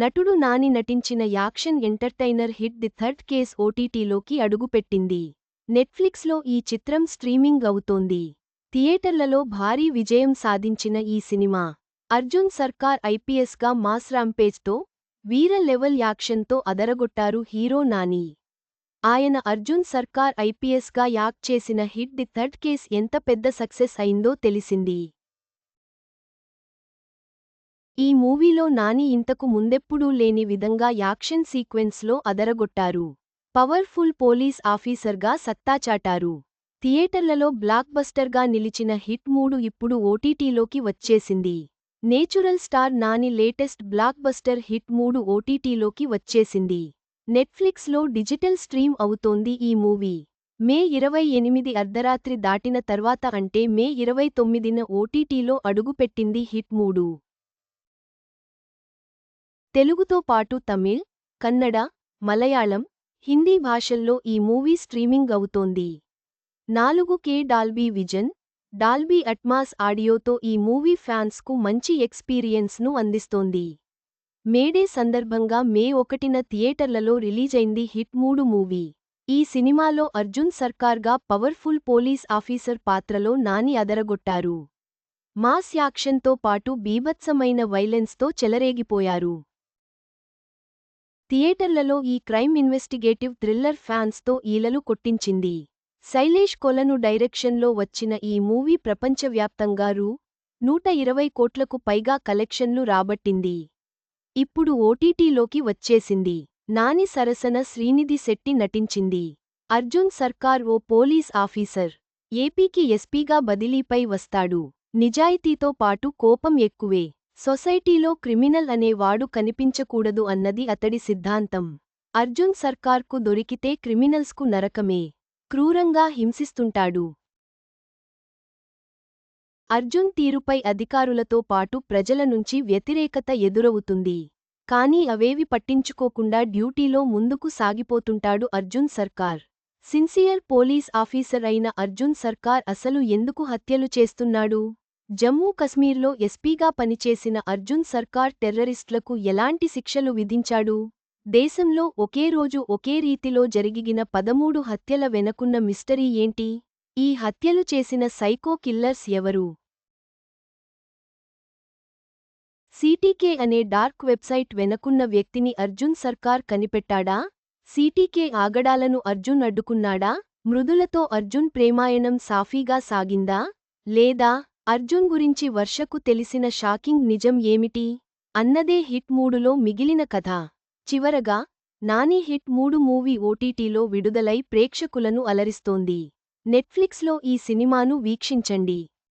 నటుడు నాని నటించిన action entertainer hit the third case ఓటీటీలోకి అడుగుపెట్టింది. నెట్ఫ్లిక్స్లో ఈ చిత్రం స్ట్రీమింగ్ అవుతోంది. థియేటర్లలో భారీ విజయం సాధించిన ఈ సినిమా. అర్జున్ సర్కార్ ఐపీఎస్గా మాస్ రాంపేజ్తో వీర లెవెల్ యాక్షన్తో అదరగొట్టారు హీరో నాని. ఆయన అర్జున్ సర్కార్ ఐపీఎస్గా యాక్ట్ చేసిన హిట్ ది థర్డ్ కేస్ ఎంత పెద్ద సక్సెస్ అయిందో తెలిసింది. ఈ మూవీలో నాని ఇంతకు ముందెప్పుడూ లేని విధంగా యాక్షన్ సీక్వెన్స్లో అదరగొట్టారు. పవర్ఫుల్ పోలీస్ ఆఫీసర్గా సత్తాచాటారు థియేటర్లలో బ్లాక్బస్టర్గా నిలిచిన హిట్ మూడు ఇప్పుడు ఓటీటీలోకి వచ్చేసింది. Natural star Nani latest blockbuster hit మూడు ఓటీటీలోకి వచ్చేసింది. నెట్ఫ్లిక్స్లో డిజిటల్ స్ట్రీమ్ అవుతోంది ఈ మూవీ. మే ఇరవై ఎనిమిది అర్ధరాత్రి దాటిన తర్వాత అంటే మే ఇరవై తొమ్మిదిన ఓటీటీలో అడుగుపెట్టింది హిట్ మూడు. తెలుగుతో పాటు తమిళ్ కన్నడ మలయాళం హిందీ భాషల్లో ఈ మూవీ స్ట్రీమింగ్ అవుతోంది. నాలుగు K Dolby Vision Dolby Atmos ఆడియోతో ఈ మూవీ ఫ్యాన్స్కు మంచి ఎక్స్పీరియన్స్ను అందిస్తోంది. మేడే సందర్భంగా మే ఒకటిన థియేటర్లలో రిలీజైంది హిట్ మూడు మూవీ. ఈ సినిమాలో అర్జున్ సర్కార్గా పవర్ఫుల్ పోలీస్ ఆఫీసర్ పాత్రలో నాని అదరగొట్టారు. మాస్ యాక్షన్తో పాటు బీభత్సమైన వైలెన్స్తో చెలరేగిపోయారు. థియేటర్లలో ఈ క్రైమ్ ఇన్వెస్టిగేటివ్ థ్రిల్లర్ ఫ్యాన్స్తో ఈలలు కొట్టించింది. శైలేష్ కొలను డైరెక్షన్లో వచ్చిన ఈ మూవీ ప్రపంచవ్యాప్తంగా రూ. నూట ఇరవై కోట్లకు పైగా కలెక్షన్లు రాబట్టింది. ఇప్పుడు ఓటీటీలోకి వచ్చేసింది. నాని సరసన శ్రీనిధి శెట్టి నటించింది. అర్జున్ సర్కార్ ఓ పోలీస్ ఆఫీసర్. ఏపీకి ఎస్పీగా బదిలీపై వస్తాడు. నిజాయితీతో పాటు కోపం ఎక్కువే. సొసైటీలో క్రిమినల్ అనేవాడు కనిపించకూడదు అన్నది అతడి సిద్ధాంతం. అర్జున్ సర్కార్కు దొరికితే క్రిమినల్స్కు నరకమే. క్రూరంగా హింసిస్తుంటాడు. అర్జున్ తీరుపై అధికారులతో పాటు ప్రజల నుంచి వ్యతిరేకత ఎదురవుతుంది. కానీ అవేవి పట్టించుకోకుండా డ్యూటీలో ముందుకు సాగిపోతుంటాడు అర్జున్ సర్కార్. సిన్సియర్ పోలీస్ ఆఫీసర్ అయిన అర్జున్ సర్కార్ అసలు ఎందుకు హత్యలు చేస్తున్నాడు? జమ్మూ కశ్మీర్లో ఎస్పీగా పనిచేసిన అర్జున్ సర్కార్ టెర్రరిస్టులకు ఎలాంటి శిక్షలు విధించాడు? దేశంలో ఒకే రోజు ఒకే రీతిలో జరిగిన పదమూడు హత్యల వెనకున్న మిస్టరీ ఏంటి? ఈ హత్యలు చేసిన సైకో కిల్లర్స్ ఎవరు? సీటీకే అనే డార్క్ వెబ్సైట్ వెనకున్న వ్యక్తిని అర్జున్ సర్కార్ కనిపెట్టాడా? సీటీకే ఆగడాలను అర్జున్ అడ్డుకున్నాడా? మృదులతో అర్జున్ ప్రేమాయణం సాఫీగా సాగిందా? లేదా అర్జున్ గురించి వర్షకు తెలిసిన షాకింగ్ నిజం ఏమిటి? అన్నదే హిట్ మూడులో మిగిలిన కథ. చివరగా నాని హిట్ మూడు మూవీ ఓటీటీలో విడుదలై ప్రేక్షకులను అలరిస్తోంది. నెట్ఫ్లిక్స్లో ఈ సినిమాను వీక్షించండి.